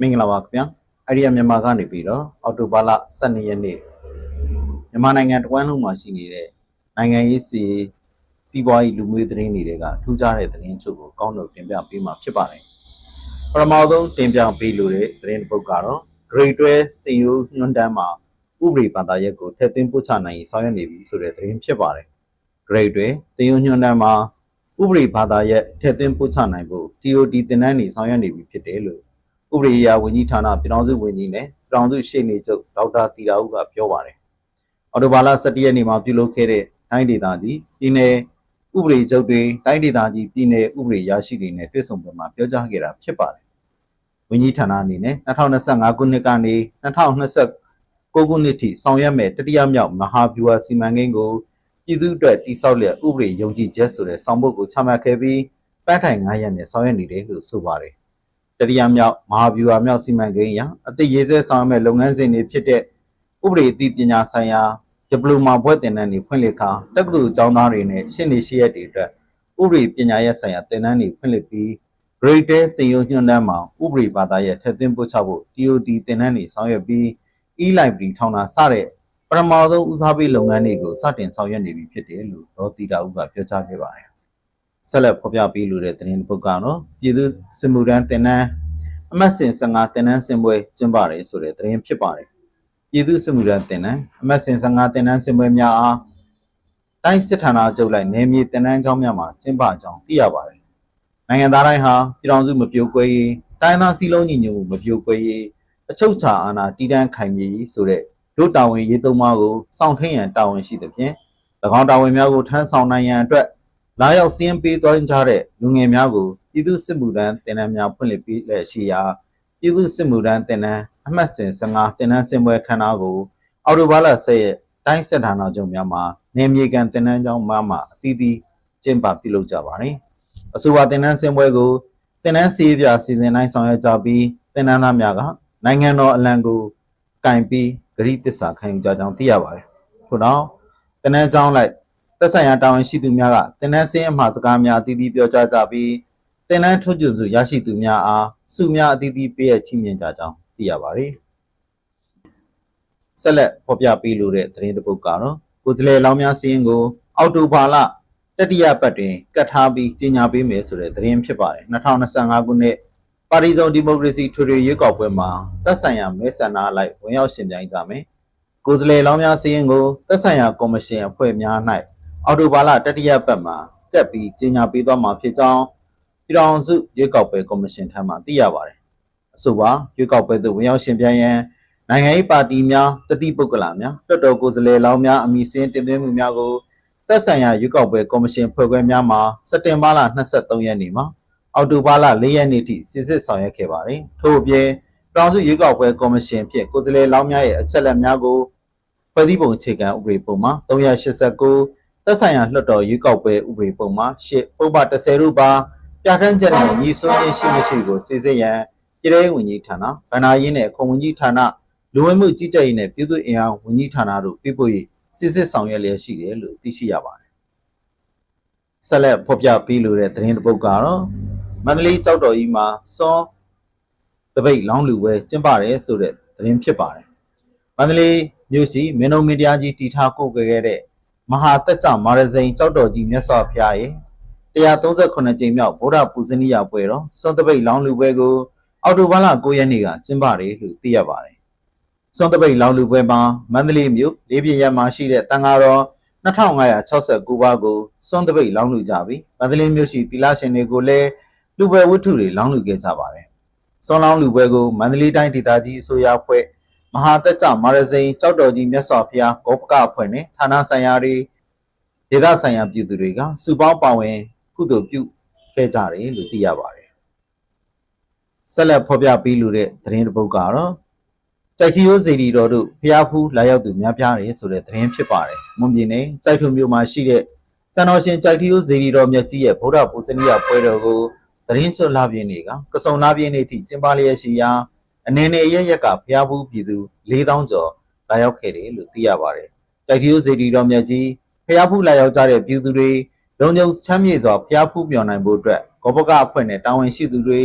မင်္ဂလာပါခင်ဗျာအိုင်ဒီယာမြန်မာကနေပြီးတော့အော်တိုဘာလ12ရက်နေ့မြန်မာနိုင်ငံတဝန်းလုံးမှာရှိနေတဲ့နိုင်ငံရေးစီစီးပွားရေးလူမှုရေးသတင်းတွေကထူးခြားတဲ့သတင်းချုပ်ကိုကောင်းတော့တင်ပြပေးမှာဖြစ်ပါတယ်ပထမဆုံးတင်ပြပေးလိုတဲ့သတင်းတစ်ပုဒ်ကတော့ Grade 12တင်ယူညွှန်းတမ်းမှာဥပဒေဘာသာရပ်ကိုထည့်သွင်းပို့ချနိုင်ရေးဆောင်ရွက်နေပြီဆိုတဲ့သတင်းဖြစ်ပါတယ် Grade 12တင်ယူညွှန်းတမ်းမှာဥပဒေဘာသာရပ်ထည့်သွင်းပို့ချနိုင်ဖို့ TOD တင်နန်းနေဆောင်ရွက်နေပြီဖြစ်တယ်လို့ ဥပဒေအရာဝန်ကြီးဌာနပြည်ထောင်စုဝန်ကြီးနဲ့ပြည်ထောင်စုရှေ့နေချုပ်ဒေါက်တာတီတာဦးကပြောပါတယ်။အော်တိုဘာလ17ရက်နေ့မှာပြုလုပ်ခဲ့တဲ့တိုင်းဒေသကြီးပြည်내ဥပဒေချုပ်တွေတိုင်းဒေသကြီးပြည်내ဥပဒေရရှိတွေနဲ့တွေ့ဆုံပွဲမှာပြောကြားခဲ့တာဖြစ်ပါတယ်။ဝန်ကြီးဌာနအနေနဲ့2025ခုနှစ်ကနေ2029ခုနှစ်ထိဆောင်ရွက်မဲ့တတိယမြောက်မဟာဗျူဟာစီမံကိန်းကိုပြည်သူ့အတွက်တိစောက်လျက်ဥပဒေယုံကြည်ချက်ဆိုတဲ့ဆောင်ပုဒ်ကိုချမှတ်ခဲ့ပြီးပန်းထိုင်9ရက်နဲ့ဆောင်ရွက်နေတယ်လို့ဆိုပါတယ်။ တတိယမြောက်မဟာဗျူဟာမြောက်စီမံကိန်းအရအသည့်ရေးဆွဲဆောင်ရွက်မဲ့လုပ်ငန်းစဉ်တွေဖြစ်တဲ့ဥပဒေအသိပညာဆိုင်ရာဒီပလိုမာဘွဲ့သင်တန်းတွေဖွင့်လှစ်ခါတက္ကသိုလ်ကျောင်းသားတွေနဲ့ရှင်းနေရှိရက်တွေအတွက်ဥပဒေပညာရပ်ဆိုင်ရာသင်တန်းတွေဖွင့်လှစ်ပြီး grade 10သင်ယူညွှန်းတမ်းမှာဥပဒေဘာသာရပ်ထည့်သွင်းပို့ချဖို့ TOD သင်တန်းတွေဆောင်ရွက်ပြီး e-library ထောင်တာစတဲ့ပထမဆုံးဦးစားပေးလုပ်ငန်းတွေကိုစတင်ဆောင်ရွက်နေပြီဖြစ်တယ်လို့ဒေါ်တီတာဦးကပြောကြားခဲ့ပါတယ်။ ဆက်လက်ဖော်ပြပေးလိုတဲ့သတင်းတစ်ပုဒ်ကတော့ပြည်သူစစ်မှုထမ်းသင်တန်းအမှတ်စဉ်15တင်နန်းစင်ပွဲကျင်းပတယ်ဆိုတဲ့သတင်းဖြစ်ပါတယ်။ပြည်သူ့စစ်မှုထမ်းတင်နန်းအမှတ်စဉ်15တင်နန်းစင်ပွဲများအားတိုင်းစစ်ဌာနချုပ်လိုက်နယ်မြေတင်နန်းကျောင်းများမှာကျင်းပကြောင်းသိရပါတယ်။နိုင်ငံသားတိုင်းဟာပြည်ထောင်စုမပြိုကွဲရေးတိုင်းသားစည်းလုံးညီညွတ်မှုမပြိုကွဲရေးအချုပ်ချာအာဏာတည်တံ့ခိုင်မြဲရေးဆိုတဲ့ဒုတာဝန်ရေးသုံးပါးကိုစောင့်ထိန်ရန်တာဝန်ရှိသဖြင့်၎င်းတာဝန်များကိုထမ်းဆောင်နိုင်ရန်အတွက် လာရောက်စည်းရင်ပေးသွားကြတဲ့လူငယ်များကိုပြည်သူ့စစ်မှုထမ်းတင်နန်းများဖွင့်လှစ်ပေးလက်ရှိရာပြည်သူ့စစ်မှုထမ်းတင်နန်းအမှတ်စဉ်15တင်နန်းစင်ပွဲခမ်းနားကိုအော်တိုဘာလ10ရက်တိုင်းစစ်ဌာနချုပ်များမှာနေမြေကန်တင်နန်းကျောင်းများမှာအသီးသီးကျင်းပပြုလုပ်ကြပါတယ်။အဆိုပါတင်နန်းစင်ပွဲကိုတင်နန်းစီးပြစီစဉ်တိုင်းဆောင်ရွက်ကြပြီးတင်နန်းသားများကနိုင်ငံတော်အလံကိုကင်ပြီးဂရိတစ္ဆာခံယူကြကြောင်းသိရပါတယ်။ထို့နောက်တင်နန်းကျောင်းလိုက် သက်ဆိုင်ရာတာဝန်ရှိသူများကတင်နန်းစင်းအမှားစကားများအသီးသီးပြောကြားကြပြီးတင်နန်းထွတ်ကျွစုရရှိသူများအားစုများအသီးသီးပေးရချီးမြှင့်ကြကြောင်းသိရပါတယ်။ဆက်လက်ဖော်ပြပေးလိုတဲ့သတင်းတစ်ပုဒ်ကတော့ကိုယ်စလဲလောင်းများစင်းကို အောက်တိုဘာလတတိယပတ်တွင်ကတ်ထားပြီးကြီးညာပေးမယ်ဆိုတဲ့သတင်းဖြစ်ပါတယ်2025ခုနှစ်ပါတီစုံဒီမိုကရေစီထွေထွေရွေးကောက်ပွဲမှာသက်ဆိုင်ရာမဲဆန္ဒအလိုက်ဝင်ရောက်ရှင်ပြိုင်ကြမယ်ကိုယ်စလဲလောင်းများစင်းကိုသက်ဆိုင်ရာကော်မရှင်အဖွဲ့များ၌ အော်တိုဘာလတတိယပတ်မှာကတ်ပြီးကြီးညာပေးသွားမှာဖြစ်ကြောင်းပြည်ထောင်စုရွေးကောက်ပွဲကော်မရှင်ထံမှသိရပါတယ်အဆိုပါရွေးကောက်ပွဲသို့ဝင်ရောက်ရှင်ပြိုင်ရန်နိုင်ငံရေးပါတီများတတိပုဂ္ဂလာများတော်တော်ကိုယ်စားလှယ်လောင်းများအမည်စင်းတင်သွင်းမှုများကိုသက်ဆိုင်ရာရွေးကောက်ပွဲကော်မရှင်ဖွဲ့ခွဲများမှာစက်တင်ဘာလ23ရက်နေ့မှာအောက်တိုဘာလ4ရက်နေ့ထိစစ်စစ်ဆောင်ရွက်ခဲ့ပါတယ်ထို့အပြင်ပြည်ထောင်စုရွေးကောက်ပွဲကော်မရှင်ဖြင့်ကိုယ်စားလှယ်လောင်းများရဲ့အချက်အလက်များကိုဖွဲ့စည်းပုံအခြေခံဥပဒေပုံမှာ389 သက်ဆိုင်ရာလွှတ်တော်ရွေးကောက်ပွဲဥပဒေပုံမှာရှစ်ပုံမှ10တို့ပါပြဋ္ဌာန်းချက်နဲ့ညီစွန်းခြင်းရှိမရှိကိုစစ်ဆေးရန်ပြည်ထောင်ဝင်ကြီးဌာနဗဏ္ဍာရေးနဲ့ခုံဝင်ကြီးဌာနလူဝင်မှုကြီးကြပ်ရေးနဲ့ပြည်သူ့အင်အားဝင်ကြီးဌာနတို့ပြပို့၍စစ်စစ်ဆောင်ရွက်လျက်ရှိတယ်လို့သိရှိရပါတယ်။ဆက်လက်ဖော်ပြပေးလိုတဲ့သတင်းတစ်ပုဒ်ကတော့မန္တလေးကြောက်တော်ကြီးမှာစွန်တပိတ်လောင်းလူပွဲကျင်းပတယ်ဆိုတဲ့သတင်းဖြစ်ပါတယ်။မန္တလေးမြို့ရှိမင်းတို့မင်းတရားကြီးတီထားကိုခဲ့ခဲ့တဲ့ မဟာတက်ကြမာရဇိန်ကြောက်တော်ကြီးမြတ်စွာဘုရားရဲ့138ကြိမ်မြောက်ဗုဒ္ဓပူဇနိယပွဲတော်စွန်တပိတ်လောင်းလူပွဲကိုအောက်တိုဘာလ9ရက်နေ့ကကျင်းပတယ်လို့သိရပါတယ်။စွန်တပိတ်လောင်းလူပွဲမှာမန္တလေးမြို့လေးပြည့်ရမှာရှိတဲ့တန်ဃာတော်2569ပါးကိုစွန်တပိတ်လောင်းလူကြပြီးမန္တလေးမြို့ရှိသီလရှင်တွေကိုလည်းလူပွဲဝတ္ထုတွေလောင်းလူခဲ့ကြပါတယ်။စွန်လောင်းလူပွဲကိုမန္တလေးတိုင်းဒေသကြီးအစိုးရအဖွဲ့ မဟာတက်ကြမာရဇိန်ကြောက်တော်ကြီးမြတ်စွာဘုရားဂောပကအဖွဲ့နဲ့ဌာနဆိုင်ရာတွေဒေသဆိုင်ရာပြည်သူတွေကစုပေါင်းပါဝင်ကုသိုလ်ပြုခဲ့ကြတယ်လို့သိရပါတယ်။ဆက်လက်ဖော်ပြပေးလိုတဲ့သတင်းတစ်ပုဒ်ကတော့ကြိုက်ခီရိုးစေတီတော်တို့ဖျားဖူးလာရောက်သူများပြားတယ်ဆိုတဲ့သတင်းဖြစ်ပါတယ်။မွန်ပြည်နယ်ကြိုက်ထုံမြို့မှာရှိတဲ့စံတော်ရှင်ကြိုက်ခီရိုးစေတီတော်မြတ်ကြီးရဲ့ဗုဒ္ဓပူဇနိယပွဲတော်ကိုသတင်းချွတ်လာပြင်းတွေကကစုံလာပြင်းနေ့ထိကျင်းပလျက်ရှိရာ အနေနဲ့ရရက်ကဖျားဖူးပြည်သူ4000ကျော်လာရောက်ခဲ့တယ်လို့သိရပါတယ်။ကြိုက်ခီရိုးစေတီတော်မြတ်ကြီးဖျားဖူးလာရောက်ကြတဲ့ပြည်သူတွေလုံခြုံချမ်းမြေစွာဖျားဖူးမြော်နိုင်ဖို့အတွက်ဂောဘကအဖွဲ့နဲ့တာဝန်ရှိသူတွေ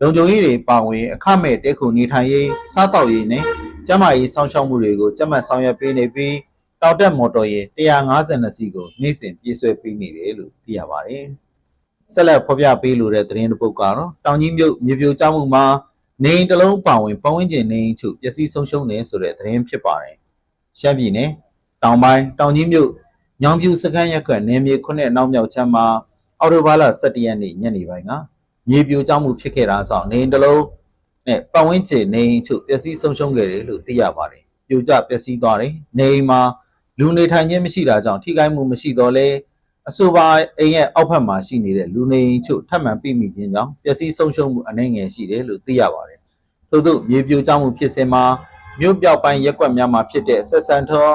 လုံခြုံရေးတွေပါဝင်အခမဲ့တဲခုနေထိုင်ရေးစားတောက်ရေးနဲ့ကျန်းမာရေးစောင့်ရှောက်မှုတွေကိုကြက်မှတ်ဆောင်ရွက်ပေးနေပြီးတောက်တက်မော်တော်ယာဉ်152စီးကိုနေ့စဉ်ပြေးဆွဲပေးနေတယ်လို့သိရပါတယ်။ဆက်လက်ဖော်ပြပေးလိုတဲ့သတင်းတစ်ပုဒ်ကတော့တောင်ကြီးမြို့မြေပြိုကျမှုမှာ နေအိမ်တစ်လုံးပါဝင်ပတ်ဝန်းကျင်နေအိမ်ချုပ်ပျက်စီးဆုံးရှုံးနေဆိုတဲ့သတင်းဖြစ်ပါတယ်။ရှမ်းပြည်နယ်တောင်ပိုင်းတောင်ကြီးမြို့ညောင်ပြူစခန်းရက်ကွက်နေမြေခုနှစ်နောက်မြောက်ချမ်းမှာအော်တိုဘာလ17ရက်နေ့ညနေပိုင်းကမြေပြိုကျမှုဖြစ်ခဲ့တာကြောင့်နေအိမ်တစ်လုံးနဲ့ပတ်ဝန်းကျင်နေအိမ်ချုပ်ပျက်စီးဆုံးရှုံးခဲ့တယ်လို့သိရပါတယ်။ပြိုကျပျက်စီးသွားတယ်။နေအိမ်မှာလူနေထိုင်ခြင်းမရှိတာကြောင့်ထိခိုက်မှုမရှိတော့လဲ အဆိုပါအိမ်ရဲ့အောက်ဘက်မှာရှိနေတဲ့လူနေအိမ်ချုပ်ထပ်မံပြမိခြင်းကြောင့်ပျက်စီးဆုံးရှုံးမှုအနှဲငယ်ရှိတယ်လို့သိရပါတယ်။ထို့သောမြေပြိုကျမှုဖြစ်စဉ်မှာမြို့ပြောက်ပိုင်းရက်ကွက်များမှာဖြစ်တဲ့ဆက်ဆန်ထော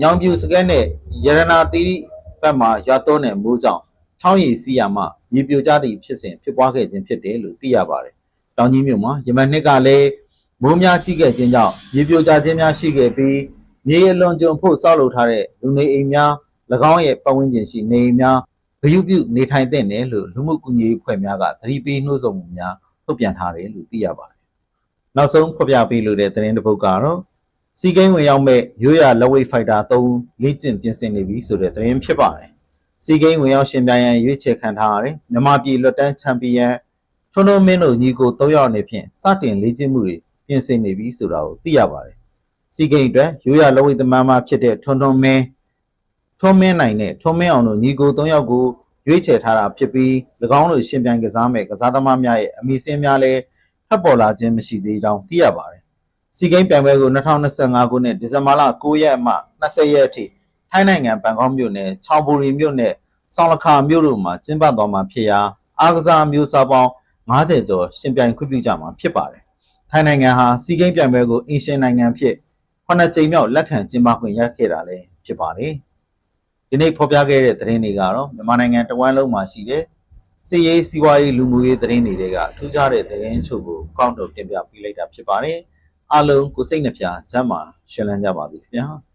ညောင်ပြူစကဲနဲ့ရတနာသီရိဘက်မှာရွာသွန်းတဲ့မိုးကြောင့်ချောင်းရည်စီးရမှမြေပြိုကျသည့်ဖြစ်စဉ်ဖြစ်ပွားခဲ့ခြင်းဖြစ်တယ်လို့သိရပါတယ်။တောင်ကြီးမြို့မှာယမန်နှစ်ကလည်းမိုးများကြီးခဲ့ခြင်းကြောင့်မြေပြိုကျခြင်းများရှိခဲ့ပြီးမြေအလွန်ကျွံဖို့ဆောက်လုပ်ထားတဲ့လူနေအိမ်များ၎ င်းရဲ့ပတ်ဝန်းကျင်ရှိနေအိမ်များဂရုပြုနေထိုင်တဲ့နယ်လို့လူမှုကူညီရေးအဖွဲ့များကသတိပေးနှိုးဆော်မှုများထုတ်ပြန်ထားတယ်လို့သိရပါတယ်။နောက်ဆုံးဖော်ပြပေးလိုတဲ့သတင်းတစ်ပုဒ်ကတော့စီကိန်းဝင်ရောက်မဲ့ရိုးရလက်ဝိတ်ဖိုက်တာ3ဦးလေ့ကျင့်ပြင်ဆင်နေပြီဆိုတဲ့သတင်းဖြစ်ပါတယ်။စီကိန်းဝင်ရောက်ရှင်ပြိုင်ရန်ရွေးချယ်ခံထားရတဲ့မြန်မာပြည်လွတ်တန်းချန်ပီယံထွန်းထွန်းမင်းတို့ညီကို3ယောက်အနေဖြင့်စတင်လေ့ကျင့်မှုတွေပြင်ဆင်နေပြီဆိုတာကိုသိရပါတယ်။စီကိန်းအတွက်ရိုးရလက်ဝိတ်သမားမှဖြစ်တဲ့ထွန်းထွန်းမင်း ထွန်းမင်းနိုင်နဲ့ထွန်းမင်းအောင်တို့ညီကို3ယောက်ကိုရွေးချယ်ထားတာဖြစ်ပြီး၎င်းတို့ရှင်ပြိုင်ကစားမဲ့ကစားသမားများရဲ့အမိစင်းများလည်းထပ်ပေါ်လာခြင်းမရှိသေးကြောင်းသိရပါတယ်။စီကိန်းပြိုင်ပွဲကို2025ခုနှစ်ဒီဇင်ဘာလ9ရက်မှ20ရက်အထိထိုင်းနိုင်ငံဘန်ကောက်မြို့နယ်ချောင်ပူရီမြို့နယ်ဆောင်းလခါမြို့တို့မှာကျင်းပသွားမှာဖြစ်ရာအားကစားမျိုးစားပေါင်း90ကျော်ရှင်ပြိုင်ခွင့်ပြုကြမှာဖြစ်ပါတယ်။ထိုင်းနိုင်ငံဟာစီကိန်းပြိုင်ပွဲကိုအင်ရှင်နိုင်ငံဖြစ်ခုနှစ်ကြိမ်မြောက်လက်ခံကျင်းပခွင့်ရခဲ့တာလည်းဖြစ်ပါတယ်။ ဒီနေ့ဖော်ပြခဲ့တဲ့သတင်းတွေကတော့မြန်မာနိုင်ငံတဝန်းလုံးမှာရှိတဲ့စီရေးစီးပွားရေးလူမှုရေးသတင်းတွေကထူးခြားတဲ့သတင်းအချို့ကိုကောက်ထုတ်တင်ပြပေးလိုက်တာဖြစ်ပါတယ်။အားလုံးကိုစိတ်နှပြချမ်းသာရှင်လန်းကြပါစေခင်ဗျာ။